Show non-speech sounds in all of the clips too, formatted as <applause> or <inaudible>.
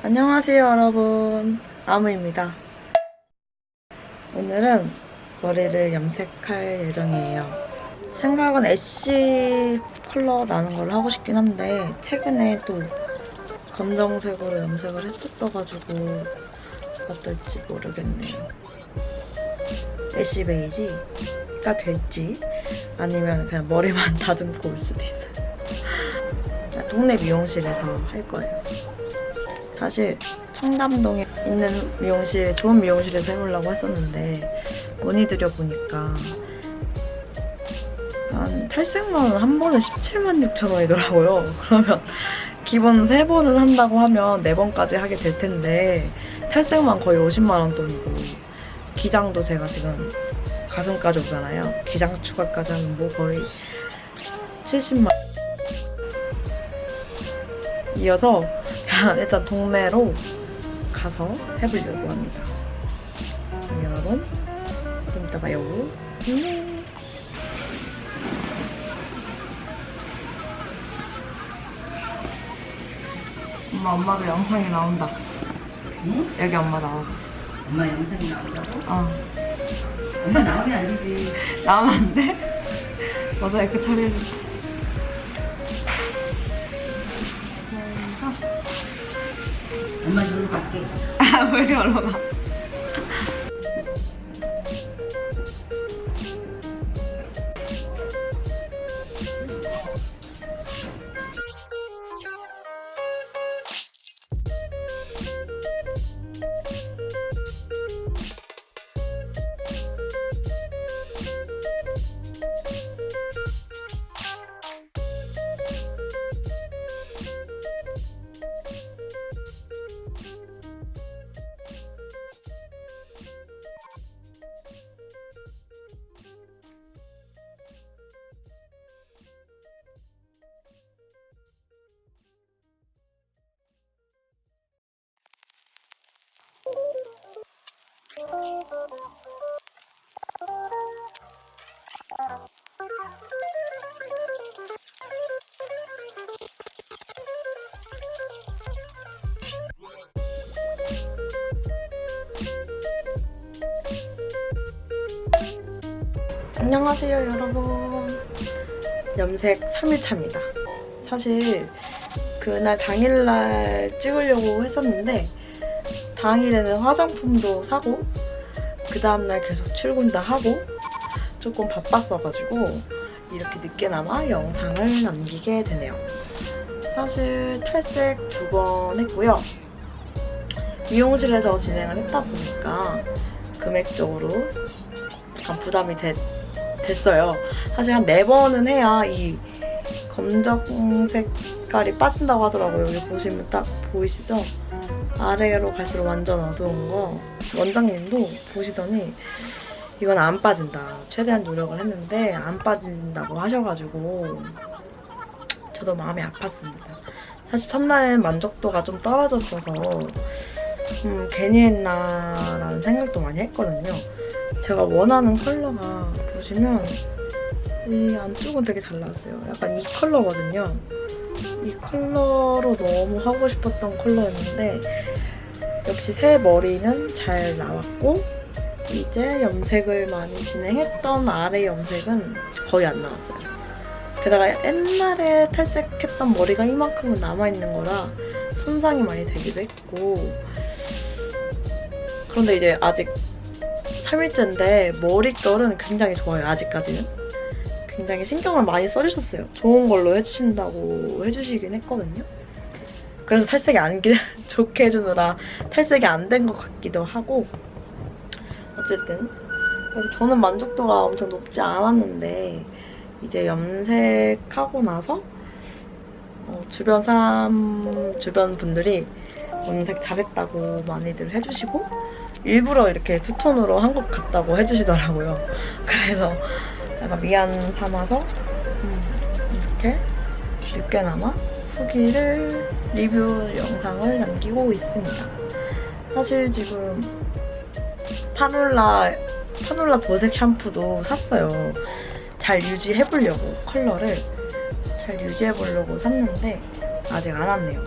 안녕하세요 여러분. 아무입니다. 오늘은 머리를 염색할 예정이에요. 생각은 애쉬 컬러 나는 걸로 하고 싶긴 한데 최근에 또 검정색으로 염색을 했었어가지고 어떨지 모르겠네요. 애쉬 베이지가 될지 아니면 그냥 머리만 <laughs> 다듬고 올 수도 있어요. 동네 미용실에서 할 거예요 사실 청담동에 있는 미용실, 좋은 미용실에서 해보려고 했었는데 문의 드려 보니까 한 탈색만 한 번에 17만 6천 원이더라고요. <laughs> 그러면 기본 3번을 한다고 하면 4번까지 하게 될 텐데 탈색만 거의 50만 원 돈이고 기장도 제가 지금 가슴까지 오잖아요. 기장 추가까지 하면 뭐 거의 70만 이어서 <laughs> 일단 동네로 가서 해보려고 합니다. 그럼 여러분 좀 이따 봐요. 안녕. 엄마 엄마도 영상에 나온다. 응? 여기 엄마 나오고 있어. 엄마 영상이 나오자고? 어 엄마 나오면 안 되지. 나오면 안 돼? 모자이크 처리해줘. 엄 마 놀러 갈게. 아왜 얼마나? 안녕하세요 여러분. 염색 3일차입니다. 사실 그날 당일날 찍으려고 했었는데 당일에는 화장품도 사고 그 다음날 계속 출근도 하고 조금 바빴어가지고 이렇게 늦게나마 영상을 남기게 되네요 사실 탈색 두 번 했고요 미용실에서 진행을 했다 보니까 금액적으로 약간 부담이 됐, 됐어요. 사실 한 네 번은 해야 이 검정 색깔이 빠진다고 하더라고요. 여기 보시면 딱 보이시죠? 아래로 갈수록 완전 어두운 거. 원장님도 보시더니 이건 안 빠진다. 최대한 노력을 했는데 안 빠진다고 하셔가지고 저도 마음이 아팠습니다. 사실 첫날엔 만족도가 좀 떨어졌어서 음, 괜히 했나라는 생각도 많이 했거든요. 제가 원하는 컬러가 보시면 이 안쪽은 되게 잘 나왔어요. 약간 이 컬러거든요. 이 컬러로 너무 하고 싶었던 컬러였는데 역시 새 머리는 잘 나왔고 이제 염색을 많이 진행했던 아래 염색은 거의 안 나왔어요. 게다가 옛날에 탈색했던 머리가 이만큼은 남아있는 거라 손상이 많이 되기도 했고 그런데 이제 아직 3일째인데 머릿결은 굉장히 좋아요 아직까지는 굉장히 신경을 많이 써주셨어요. 좋은 걸로 해주신다고 해주시긴 했거든요. 그래서 탈색이 안 기- <laughs> 좋게 해주느라 탈색이 안 된 것 같기도 하고 어쨌든. 그래서 저는 만족도가 엄청 높지 않았는데 이제 염색하고 나서 어, 주변 사람 주변 분들이 염색 잘했다고 많이들 해주시고 일부러 이렇게 투톤으로 한국 갔다고 해주시더라고요. <laughs> 그래서 약간 미안 삼아서 음, 이렇게 늦게나마 후기를 리뷰 영상을 남기고 있습니다. 사실 지금 파놀라 파놀라 보색 샴푸도 샀어요. 잘 유지해보려고 컬러를 잘 유지해보려고 샀는데 아직 안 왔네요.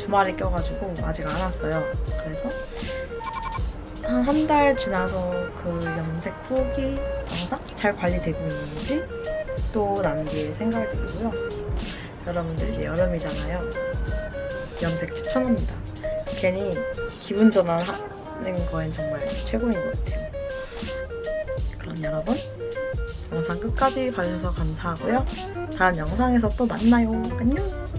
주말에 껴가지고 아직 안 왔어요. 그래서 한 한 달 지나서 그 염색 후기 영상 잘 관리되고 있는지 또 남길 생각이고요. 여러분들 이제 여름이잖아요. 염색 추천합니다. 괜히 기분 전환하는 거엔 정말 최고인 것 같아요. 그럼 여러분 영상 끝까지 봐주셔서 감사하고요. 다음 영상에서 또 만나요. 안녕!